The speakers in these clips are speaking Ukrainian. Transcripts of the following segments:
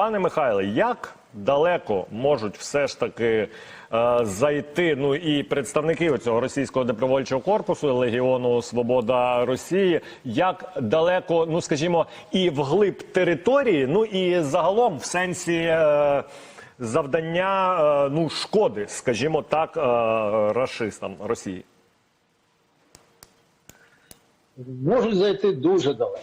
Пане Михайле, як далеко можуть все ж таки е, зайти ну і представники цього російського добровольчого корпусу Легіону Свобода Росії? Як далеко, ну скажімо, і вглиб території, ну і загалом в сенсі е, завдання е, ну шкоди, скажімо так, е, рашистам Росії? можуть зайти дуже далеко.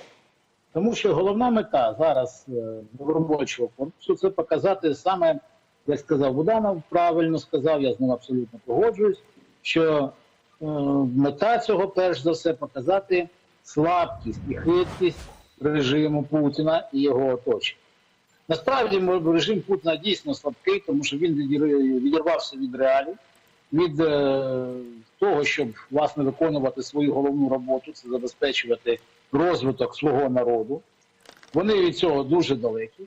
Тому що головна мета зараз е, добровольчого корпусу це показати саме, як сказав Буданов, правильно сказав, я з ним абсолютно погоджуюсь, що е, мета цього перш за все показати слабкість і хиткість режиму Путіна і його оточення. Насправді режим Путіна дійсно слабкий, тому що він відірвався від реалій, від е, того, щоб власне виконувати свою головну роботу, це забезпечувати розвиток свого народу. Вони від цього дуже далекі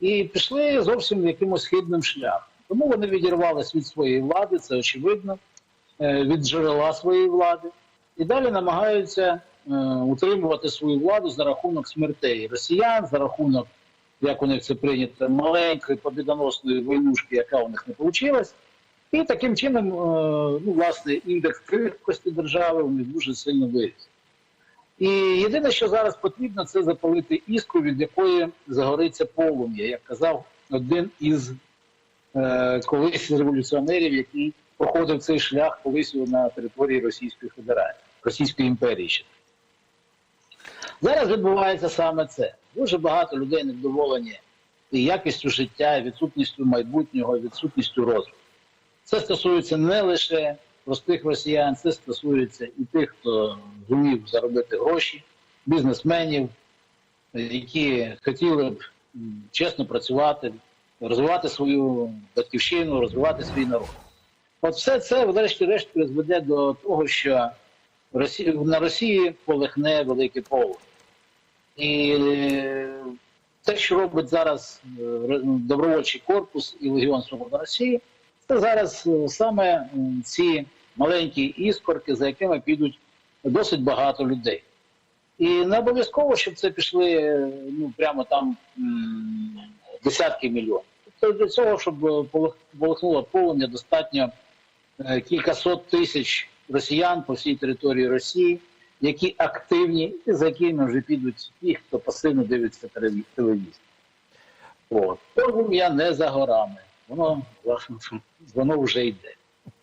і пішли зовсім якимось хибним шляхом. Тому вони відірвалися від своєї влади, це очевидно, е, від джерела своєї влади, і далі намагаються е, утримувати свою владу за рахунок смертей росіян, за рахунок, як у них це прийнято, маленької побідоносної войнушки, яка у них не вийшла. І таким чином, е, ну, власне, індекс крихкості держави у них дуже сильно виріс. І єдине, що зараз потрібно, це запалити іскру, від якої загориться полум'я, як казав один із е, колись революціонерів, який проходив цей шлях колись на території Російської Федерації, Російської імперії. ще. Зараз відбувається саме це. Дуже багато людей невдоволені і якістю життя, і відсутністю майбутнього, і відсутністю розвитку. Це стосується не лише простих росіян, це стосується і тих, хто зумів заробити гроші, бізнесменів, які хотіли б чесно працювати, розвивати свою батьківщину, розвивати свій народ. От все це, врешті-решт, призведе до того, що на Росії полихне велике поле. І е, те, що робить зараз е, добровольчий корпус і Легіон Свобода Росії, це зараз е, саме ці маленькі іскорки, за якими підуть досить багато людей. І не обов'язково, щоб це пішли е, ну, прямо там десятки мільйонів. Тобто для цього, щоб полих- полихнуло полум'я, достатньо е, кількасот тисяч росіян по всій території Росії, які активні, і за якими вже підуть ті, хто пасивно дивиться телеві- телевізор. От. Полум'я не за горами. Воно, власне, воно вже йде.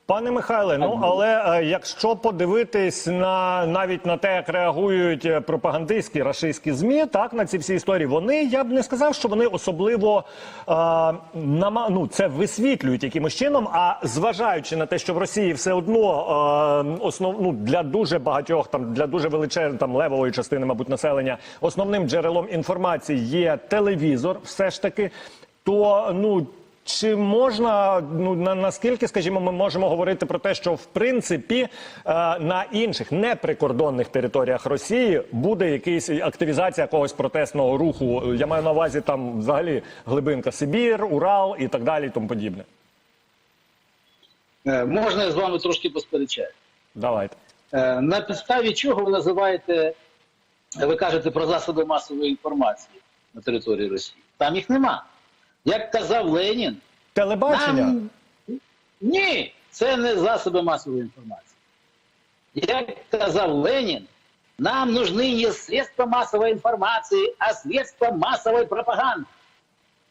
Пане Михайле, ну але е, якщо подивитись на навіть на те, як реагують е, пропагандистські рашистські змі, так на ці всі історії, вони я б не сказав, що вони особливо е, нама, ну, це висвітлюють якимось чином. А зважаючи на те, що в Росії все одно е, основ, ну, для дуже багатьох там для дуже величезної там левової частини, мабуть, населення, основним джерелом інформації є телевізор, все ж таки, то ну. Чи можна ну на наскільки, скажімо, ми можемо говорити про те, що в принципі е, на інших неприкордонних територіях Росії буде якийсь активізація якогось протестного руху? Я маю на увазі там взагалі глибинка Сибір, Урал і так далі, і тому подібне. Е, Можна я з вами трошки посперечаю? Давайте. Е, На підставі чого ви називаєте, ви кажете про засоби масової інформації на території Росії? Там їх нема. Як казав Ленін, Телебачення. нам... ні, це не засоби масової інформації. Як казав Ленін, нам нужны не средства масової інформації, а средства масової пропаганди.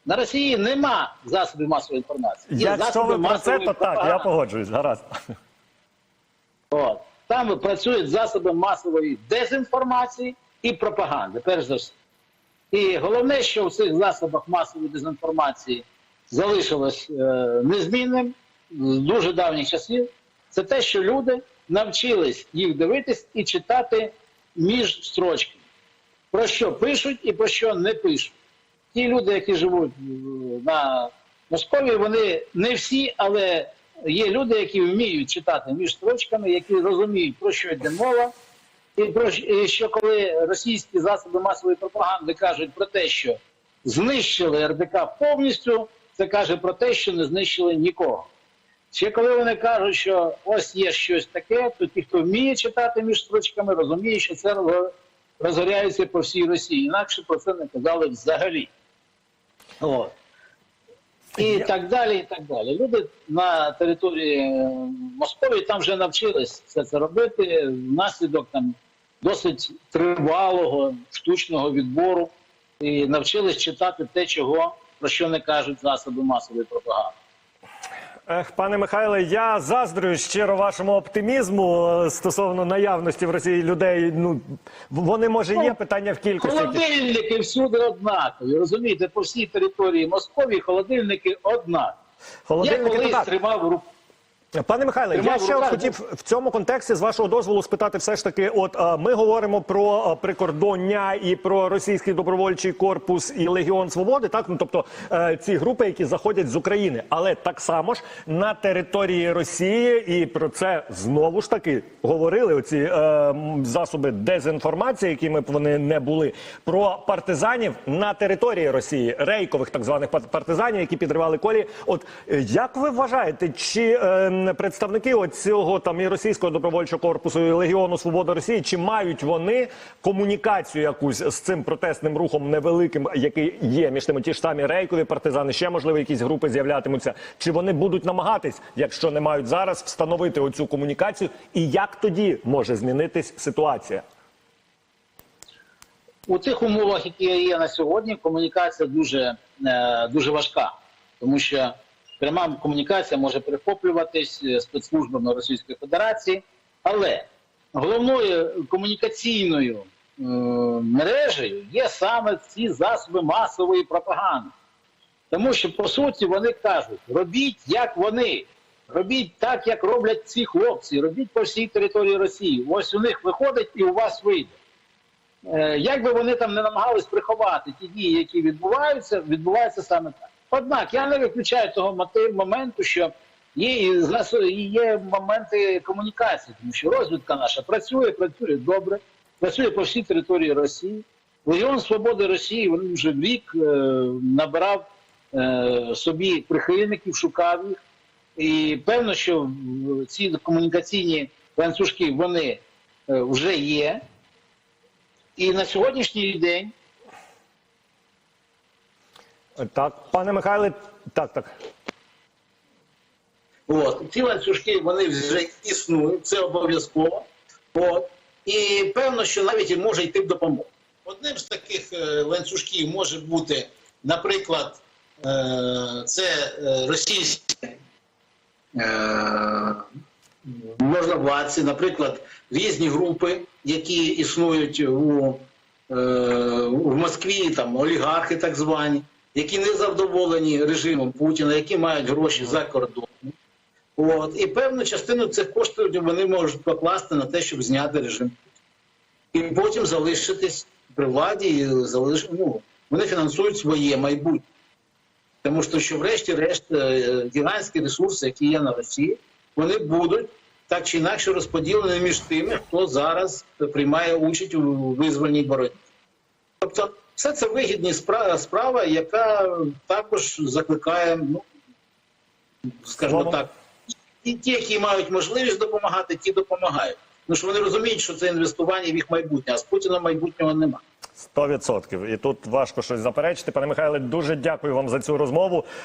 На Росії нема засобів масової інформації. Є Якщо ви про це, то так, я погоджуюсь. Гаразд. От. Там працюють засоби масової дезінформації і пропаганди, перш за все. І головне, що в цих засобах масової дезінформації залишилось е, незмінним з дуже давніх часів, це те, що люди навчились їх дивитись і читати між строчками. Про що пишуть і про що не пишуть. Ті люди, які живуть е, на Московії, вони не всі, але є люди, які вміють читати між строчками, які розуміють, про що йде мова. І що- коли російські засоби масової пропаганди кажуть про те, що знищили РДК повністю, це каже про те, що не знищили нікого. Ще коли вони кажуть, що ось є щось таке, то ті, хто вміє читати між строчками, розуміє, що це розгоряється по всій Росії. Інакше про це не казали взагалі. От. І так далі, і так далі. Люди на території е, Московії там вже навчились все це робити внаслідок там досить тривалого штучного відбору і навчились читати те, чого про що не кажуть засоби масової пропаганди. Ех, пане Михайле, я заздрю щиро вашому оптимізму е, стосовно наявності в Росії людей. Ну вони може є питання в кількості. Холодильники всюди однакові. Розумієте, по всій території Московії холодильники однакові. Я Холодильники то колись тримав в руках. Пане Михайле, я ще от хотів в цьому контексті з вашого дозволу спитати, все ж таки, от е, ми говоримо про е, прикордоння і про російський добровольчий корпус і Легіон Свободи, так? Ну тобто е, ці групи, які заходять з України, але так само ж на території Росії, і про це знову ж таки говорили оці е, засоби дезінформації, якими б вони не були, про партизанів на території Росії, рейкових так званих пар- партизанів, які підривали колії. От е, як ви вважаєте, чи е, представники цього там і російського добровольчого корпусу і Легіону Свобода Росії, чи мають вони комунікацію якусь з цим протестним рухом невеликим, який є між тими ті ж самі рейкові партизани, ще можливо якісь групи з'являтимуться? Чи вони будуть намагатись, якщо не мають зараз, встановити оцю комунікацію? І як тоді може змінитись ситуація? У тих умовах, які є на сьогодні, комунікація дуже, е, дуже важка, тому що пряма комунікація може перехоплюватись е, спецслужбами Російської Федерації, але головною комунікаційною е, мережею є саме ці засоби масової пропаганди. Тому що, по суті, вони кажуть: робіть як вони, робіть так, як роблять ці хлопці, робіть по всій території Росії. Ось у них виходить і у вас вийде. Е, Як би вони там не намагались приховати ті дії, які відбуваються, відбуваються саме так. Однак я не виключаю того моменту, що є є моменти комунікації, тому що розвідка наша працює, працює добре, працює по всій території Росії. Легіон Свободи Росії він вже рік е, набирав е, собі прихильників, шукав їх. І певно, що ці комунікаційні ланцюжки вони е, вже є. І на сьогоднішній день Так, пане Михайле, так, так. от, ці ланцюжки вони вже існують, це обов'язково. От, і певно, що навіть може йти в допомогу. Одним з таких е, ланцюжків може бути, наприклад, е, це е, російські можновладці, наприклад, різні групи, які існують у, в Москві, там олігархи так звані, які не задоволені режимом Путіна, які мають гроші за кордоном. От, і певну частину цих коштів вони можуть покласти на те, щоб зняти режим. І потім залишитись при владі, і залиш... ну, вони фінансують своє майбутнє. Тому що, що врешті-решт, е, гігантські ресурси, які є на Росії, вони будуть так чи інакше розподілені між тими, хто зараз приймає участь у визвольній боротьбі. Тобто, все це вигідні справа, справа яка також закликає, ну скажімо так, і ті, які мають можливість допомагати, ті допомагають. Ну що вони розуміють, що це інвестування в їх майбутнє, а з Путіна майбутнього немає. Сто відсотків. І тут важко щось заперечити. Пане Михайле, дуже дякую вам за цю розмову.